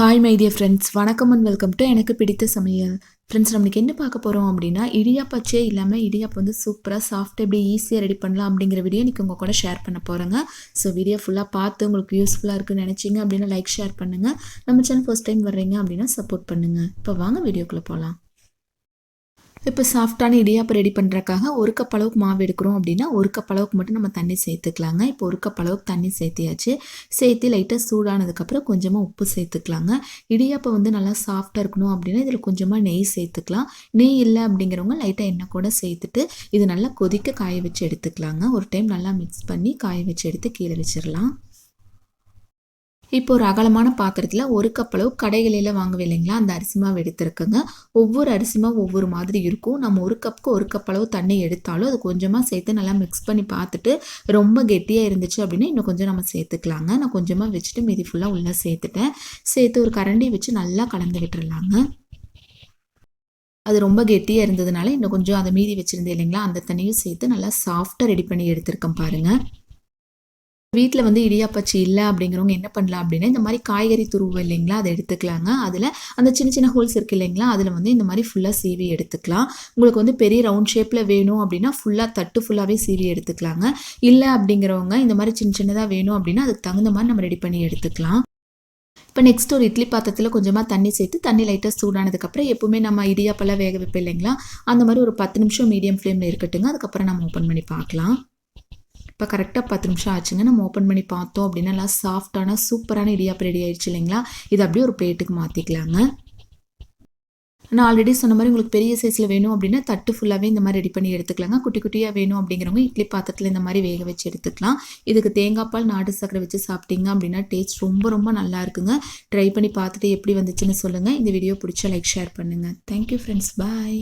Hi my dear friends வணக்கம் and welcome to எனக்கு பிடித்த சமையல். ஃப்ரெண்ட்ஸ் நம்மளுக்கு என்ன பார்க்க போகிறோம் அப்படின்னா இடியாப்பச்சே இல்லாமல் இடியாப்பம் வந்து சூப்பராக சாஃப்ட் எப்படி ஈஸியாக ரெடி பண்ணலாம் அப்படிங்கிற வீடியோ இன்றைக்கி உங்கள் கூட ஷேர் பண்ண போகிறேங்க ஸோ வீடியோ ஃபுல்லாக பார்த்து உங்களுக்கு யூஸ்ஃபுல்லாக இருக்குன்னு நினச்சிங்க அப்படின்னா லைக் ஷேர் பண்ணுங்கள் நம்ம சேனல் ஃபர்ஸ்ட் டைம் வர்றீங்க அப்படின்னா சப்போர்ட் பண்ணுங்கள் இப்போ வாங்க வீடியோக்குள்ளே போகலாம் இப்போ சாஃப்டான இடியாப்பம் ரெடி பண்ணுறக்காக ஒரு கப் அளவுக்கு மாவு எடுக்கிறோம் அப்படின்னா ஒரு கப் அளவுக்கு மட்டும் நம்ம தண்ணி சேர்த்துக்கலாங்க. இப்போ ஒரு கப் அளவுக்கு தண்ணி சேர்த்தியாச்சு. சேர்த்து லைட்டாக சூடானதுக்கப்புறம் கொஞ்சமாக உப்பு சேர்த்துக்கலாங்க. இடியாப்பம் வந்து நல்லா சாஃப்டாக இருக்கணும் அப்படின்னா இதில் கொஞ்சமாக நெய் சேர்த்துக்கலாம். நெய் இல்லை அப்படிங்கிறவங்க லைட்டாக எண்ணெய் கூட சேர்த்துட்டு இது நல்லா கொதிக்க காய வச்சு எடுத்துக்கலாங்க. ஒரு டைம் நல்லா மிக்ஸ் பண்ணி காய வச்சு எடுத்து கீழே வச்சிடலாம். இப்போ ஒரு அகலமான பாத்திரத்தில் ஒரு கப் அளவு கடைகளில் வாங்குவே இல்லைங்களா? அந்த அரிசி மாவு எடுத்துருக்குங்க. ஒவ்வொரு அரிசி மாவு ஒவ்வொரு மாதிரி இருக்கும். நம்ம ஒரு கப்புக்கு ஒரு கப் அளவு தண்ணி எடுத்தாலும் அது கொஞ்சமாக சேர்த்து நல்லா மிக்ஸ் பண்ணி பார்த்துட்டு ரொம்ப கெட்டியாக இருந்துச்சு அப்படின்னா இன்னும் கொஞ்சம் நம்ம சேர்த்துக்கலாங்க. நான் கொஞ்சமாக வச்சுட்டு மீதி ஃபுல்லாக உள்ளே சேர்த்துட்டேன். சேர்த்து ஒரு கரண்டி வச்சு நல்லா கலந்து விட்டுறலாங்க. அது ரொம்ப கெட்டியாக இருந்ததுனால இன்னும் கொஞ்சம் அதை மீதி வச்சுருந்தேன் இல்லைங்களா? அந்த தண்ணியும் சேர்த்து நல்லா சாஃப்டாக ரெடி பண்ணி எடுத்திருக்கேன் பாருங்கள் வீட்டில் வந்து இடியாப்பச்சி இல்லை அப்படிங்கிறவங்க என்ன பண்ணலாம் அப்படின்னா இந்த மாதிரி காய்கறி துருவு இல்லைங்களா அதை எடுத்துக்கலாங்க. அதில் அந்த சின்ன சின்ன ஹோல்ஸ் இருக்குது இல்லைங்களா அதில் வந்து இந்த மாதிரி ஃபுல்லாக சீவி எடுத்துக்கலாம். உங்களுக்கு வந்து பெரிய ரவுண்ட் ஷேப்பில் வேணும் அப்படின்னா ஃபுல்லாக தட்டு ஃபுல்லாகவே சீவி எடுத்துக்கலாங்க. இல்லை அப்படிங்கிறவங்க இந்த மாதிரி சின்ன சின்னதாக வேணும் அப்படின்னா அதுக்கு தகுந்த மாதிரி நம்ம ரெடி பண்ணி எடுத்துக்கலாம். இப்போ நெக்ஸ்ட் ஒரு இட்லி பாத்திரத்தில் கொஞ்சமாக தண்ணி சேர்த்து தண்ணி லைட்டாக சூடானதுக்கப்புறம் எப்பவுமே நம்ம இடியாப்பெல்லாம் வேக வைப்போம் இல்லைங்களா அந்த மாதிரி ஒரு பத்து நிமிஷம் மீடியம் ஃப்ளேமில் இருக்கட்டுங்க. அதுக்கப்புறம் நம்ம ஓப்பன் பண்ணி பார்க்கலாம். இப்போ கரெக்டாக பத்து நிமிஷம் ஆச்சுங்க. நம்ம ஓப்பன் பண்ணி பார்த்தோம் அப்படின்னா நல்லா சாஃப்டான சூப்பரான இடியாப்பம் ரெடி ஆயிடுச்சு இல்லைங்களா? இது அப்படியே ஒரு பிளேட்டுக்கு மாற்றிக்கலாங்க நான் ஆல்ரெடி சொன்ன மாதிரி உங்களுக்கு பெரிய சைஸில் வேணும் அப்படின்னா தட்டு ஃபுல்லாகவே இந்த மாதிரி ரெடி பண்ணி எடுத்துக்கலாங்க. குட்டி குட்டியாக வேணும் அப்படிங்கிறவங்க இட்லி பாத்திரத்தில் இந்த மாதிரி வேக வச்சு எடுத்துக்கலாம். இதுக்கு தேங்காய் பால் நாட்டு சக்கரை வச்சு சாப்பிட்டீங்க அப்படின்னா டேஸ்ட் ரொம்ப ரொம்ப நல்லா இருக்குங்க. ட்ரை பண்ணி பார்த்துட்டு எப்படி வந்துச்சுன்னு சொல்லுங்கள் இந்த வீடியோ பிடிச்சா லைக் ஷேர் பண்ணுங்கள் தேங்க்யூ ஃப்ரெண்ட்ஸ் பாய்